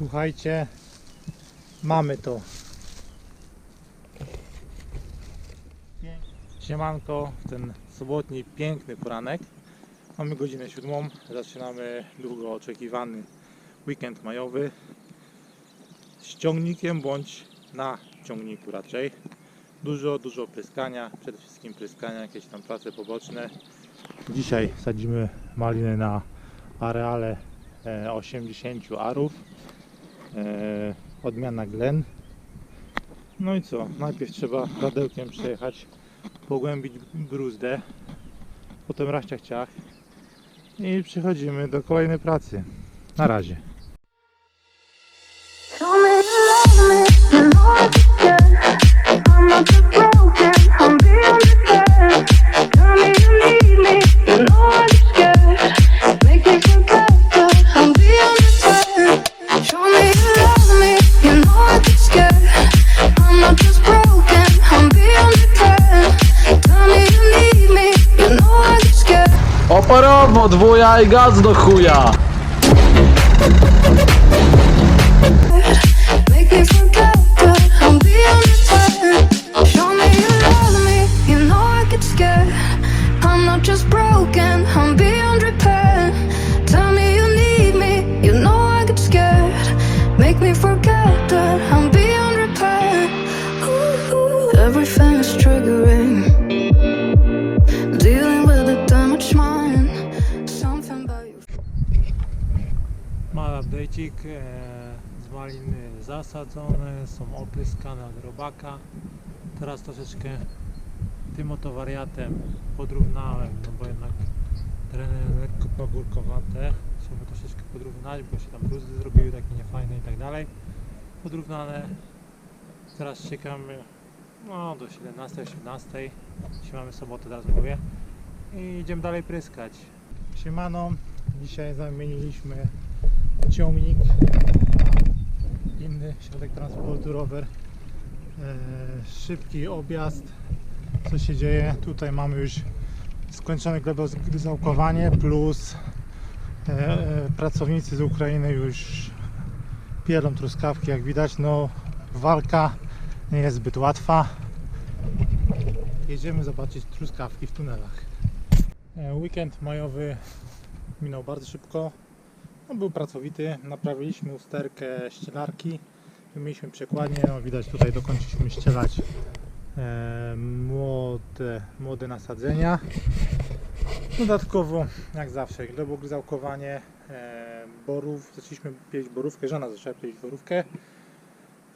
Słuchajcie, mamy to. Siemanko, w ten sobotni piękny poranek. Mamy godzinę siódmą, zaczynamy długo oczekiwany weekend majowy z ciągnikiem bądź na ciągniku raczej. Dużo, dużo pryskania, przede wszystkim pryskania, jakieś tam prace poboczne. Dzisiaj sadzimy maliny na areale e, 80 arów. E, odmiana Glen. No i co? Najpierw trzeba radełkiem przejechać, pogłębić bruzdę, potem raściach ciach i przechodzimy do kolejnej pracy. Na razie. Oporowo, dwuja i gaz do chuja! Make me forget You. Mały update'ik. E, z maliny zasadzone, są opryskane od robaka. Teraz troszeczkę tym oto wariatem podrównałem, no bo jednak tereny lekko pogórkowate. Trzeba troszeczkę podrównać, bo się tam bruzdy zrobiły takie niefajne i tak dalej. Podrównane. Teraz czekamy no, do 17-18. Dzisiaj mamy sobotę, teraz mówię. I idziemy dalej pryskać. Siemano, dzisiaj zamieniliśmy ciągnik na inny środek transportu, rower. E, szybki objazd. Co się dzieje? Tutaj mamy już skończone glebozałkowanie plus e, e, pracownicy z Ukrainy już pierą truskawki. Jak widać, no walka nie jest zbyt łatwa. Jedziemy zobaczyć truskawki w tunelach. Weekend majowy minął bardzo szybko. On był pracowity, naprawiliśmy usterkę ścielarki, mieliśmy przekładnię, no widać tutaj dokończyliśmy ścielać e, młode, młode nasadzenia. Dodatkowo, jak zawsze, glebogryzałkowanie e, borów, zaczęliśmy pieć borówkę, żona zaczęła pieć borówkę.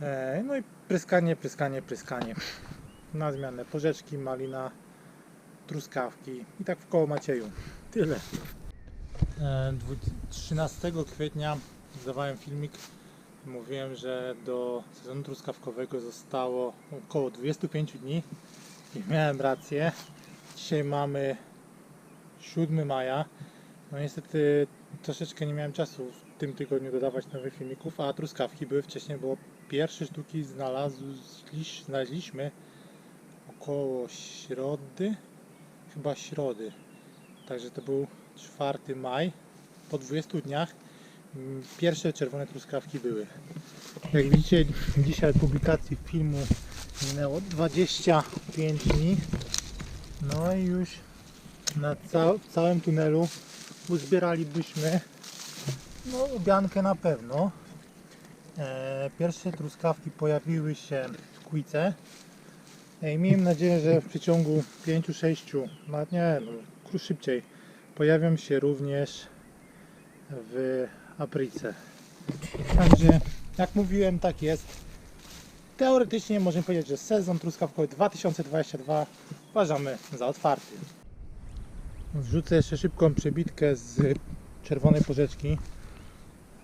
E, no i pryskanie, pryskanie, pryskanie. Na zmianę porzeczki, malina, truskawki i tak w koło Macieju. Tyle. E, dwu- 13 kwietnia zdawałem filmik. Mówiłem, że do sezonu truskawkowego zostało około 25 dni i miałem rację. Dzisiaj mamy 7 maja. No niestety troszeczkę nie miałem czasu w tym tygodniu dodawać nowych filmików, a truskawki były wcześniej, bo pierwsze sztuki znaleźliśmy około środy, chyba środy. Także to był 4 maj. Po 20 dniach mm, pierwsze czerwone truskawki były. Jak widzicie, dzisiaj publikacji filmu minęło 25 dni. No i już na ca całym tunelu uzbieralibyśmy no, biankę na pewno. E, pierwsze truskawki pojawiły się w Kujce. E, miejmy nadzieję, że w przeciągu 5-6, nawet nie, no, szybciej, pojawią się również w Aprice. Także, jak mówiłem, tak jest. Teoretycznie możemy powiedzieć, że sezon truskawkowy 2022 uważamy za otwarty. Wrzucę jeszcze szybką przebitkę z czerwonej porzeczki.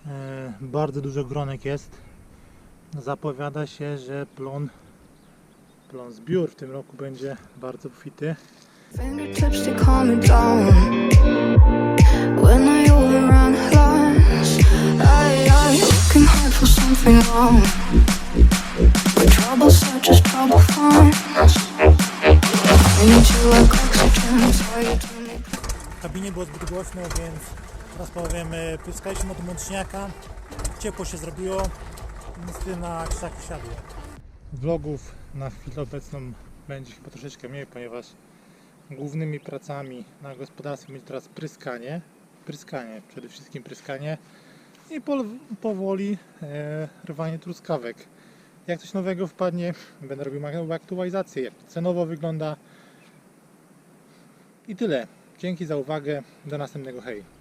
E, bardzo dużo gronek jest. Zapowiada się, że plon, plon zbiór w tym roku będzie bardzo obfity. Fingertips to calm me down When I overrun lines I, I looking hard for something wrong. But trouble such as trouble finds. I need you like oxygen So you tell me W kabinie było zbyt głośno, więc teraz powiem, e, pyskaliśmy od mączniaka. ciepło się zrobiło, listy na krzaki siadły. Vlogów na chwilę obecną będzie chyba troszeczkę mniej, ponieważ głównymi pracami na gospodarstwie będzie teraz pryskanie. Pryskanie, przede wszystkim pryskanie i powoli e, rwanie truskawek. Jak coś nowego wpadnie, będę robił aktualizację, jak cenowo wygląda. I tyle. Dzięki za uwagę. Do następnego hej.